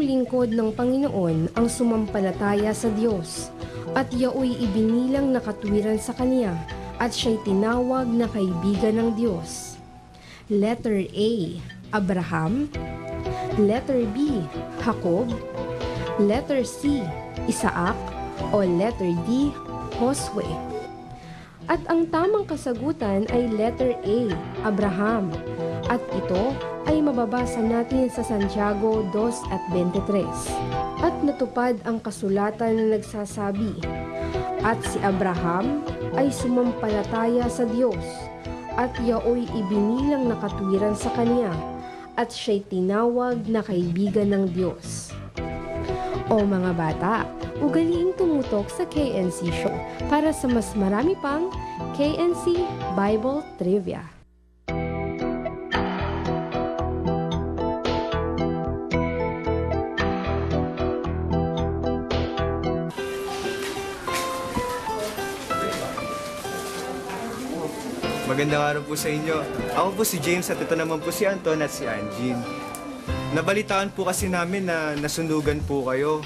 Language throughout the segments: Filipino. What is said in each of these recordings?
lingkod ng Panginoon ang sumampalataya sa Diyos at yaoy ibinilang na katwiran sa Kanya at siya'y tinawag na kaibigan ng Diyos. Letter A. Abraham Letter B. Jacob Letter C. Isaac o Letter D. Josue At ang tamang kasagutan ay letter A, Abraham. At ito ay mababasa natin sa Santiago 2 at 23. At natupad ang kasulatan na nagsasabi, At si Abraham ay sumampalataya sa Diyos, at yaoy ibinilang na katwiran sa kanya, at siya'y tinawag na kaibigan ng Diyos. O mga bata, ugaliing tumutok sa KNC Show para sa mas marami pang KNC Bible Trivia. Magandang araw po sa inyo. Ako po si James at ito naman po si Anton at si Anjin. Nabalitaan po kasi namin na nasunugan po kayo.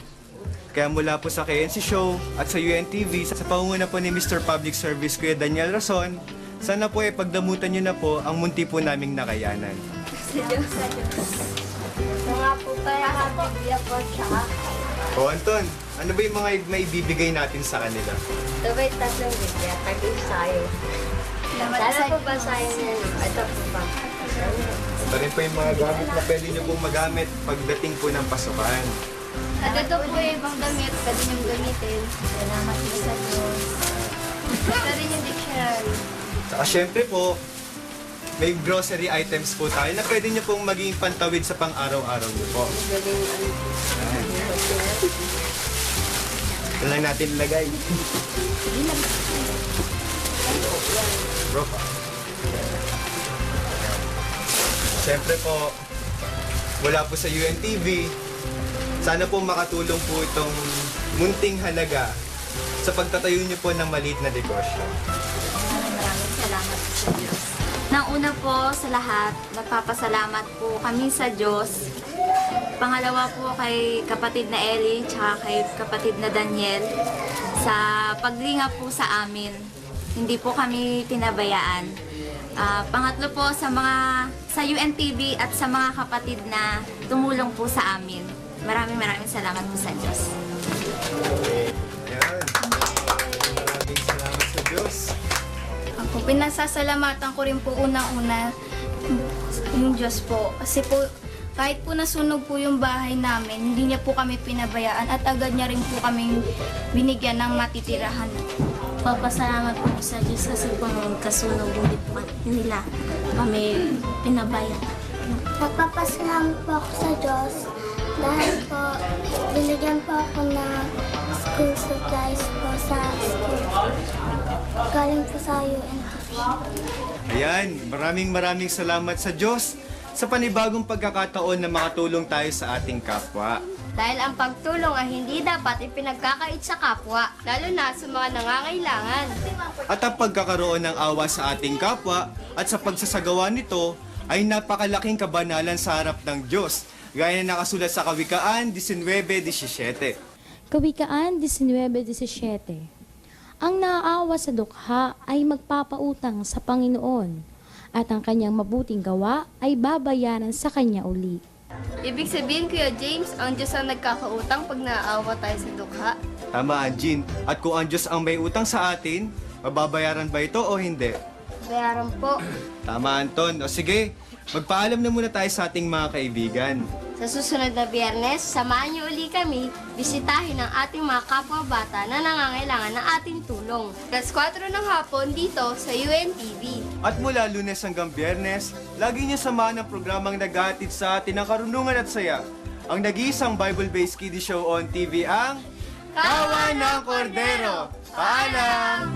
Kaya mula po sa KNC Show at sa UNTV, sa pangunguna po ni Mr. Public Service Kuya Daniel Rason, sana po ay pagdamutan niyo na po ang munti po naming nakayanan. O Anton, ano ba yung mga maibibigay natin sa kanila? Ito ba yung tatlong bibya? Tag-isayo. Sana po ba niya? Ito po ba? Ito rin po yung mga gamit na pwede niyo pong magamit pagdating po ng pasukan. At ito po yung ibang damit. Pwede niyong gamitin. Salamat po sa Diyos. Ito rin yung dictionary. Saka syempre po, may grocery items po tayo na pwede nyo pong maging pantawid sa pang-araw-araw nyo po. Ito lang natin ilagay. Bro pa. Syempre po, mula po sa UNTV, sana po makatulong po itong munting halaga sa pagtatayo nyo po ng maliit na negosyo. Maraming salamat sa Diyos. Nang una po sa lahat, nagpapasalamat po kami sa Diyos. Pangalawa po kay kapatid na Ellie, tsaka kay kapatid na Daniel sa paglinga po sa amin. Hindi po kami pinabayaan. Ah, pangatlo po sa mga sa UNTV at sa mga kapatid na tumulong po sa amin. Maraming maraming salamat po sa Diyos. Ayan. Maraming salamat sa Diyos. Ako, pinasasalamatan ko rin po unang-una yung Diyos po. Kasi po, kahit po nasunog po yung bahay namin, hindi niya po kami pinabayaan at agad niya rin po kami binigyan ng matitirahan. Papasalamat po sa Diyos kasi po nung kasunog nila kami pinabayan. Magpapasalamat po ako sa Diyos dahil po binigyan po ako ng school supplies po sa school. Galing po sa UNTV. Ayan, maraming maraming salamat sa Diyos sa panibagong pagkakataon na makatulong tayo sa ating kapwa. Dahil ang pagtulong ay hindi dapat ipinagkakait sa kapwa, lalo na sa mga nangangailangan. At ang pagkakaroon ng awa sa ating kapwa at sa pagsasagawa nito ay napakalaking kabanalan sa harap ng Diyos, gaya na nakasulat sa Kawikaan 19.17. Kawikaan 19.17 Ang naaawa sa dukha ay magpapautang sa Panginoon at ang kanyang mabuting gawa ay babayaran sa kanya uli. Ibig sabihin, Kuya James, ang Diyos ang nagkakautang pag naaawa tayo sa dukha. Tama, Anjin. At kung ang Diyos ang may utang sa atin, mababayaran ba ito o hindi? Bayaran po. Tama, Anton. O sige, magpaalam na muna tayo sa ating mga kaibigan. Sa susunod na biyernes, samahan niyo uli kami bisitahin ang ating mga kapwa-bata na nangangailangan ng ating tulong. Alas 4 ng hapon dito sa UNTV. At mula lunes hanggang biyernes, lagi niyo samahan ang programang naghatid sa atin ng karunungan at saya. Ang nag-iisang Bible-based kiddie show on TV ang Kawan ng Kordero. Paalam!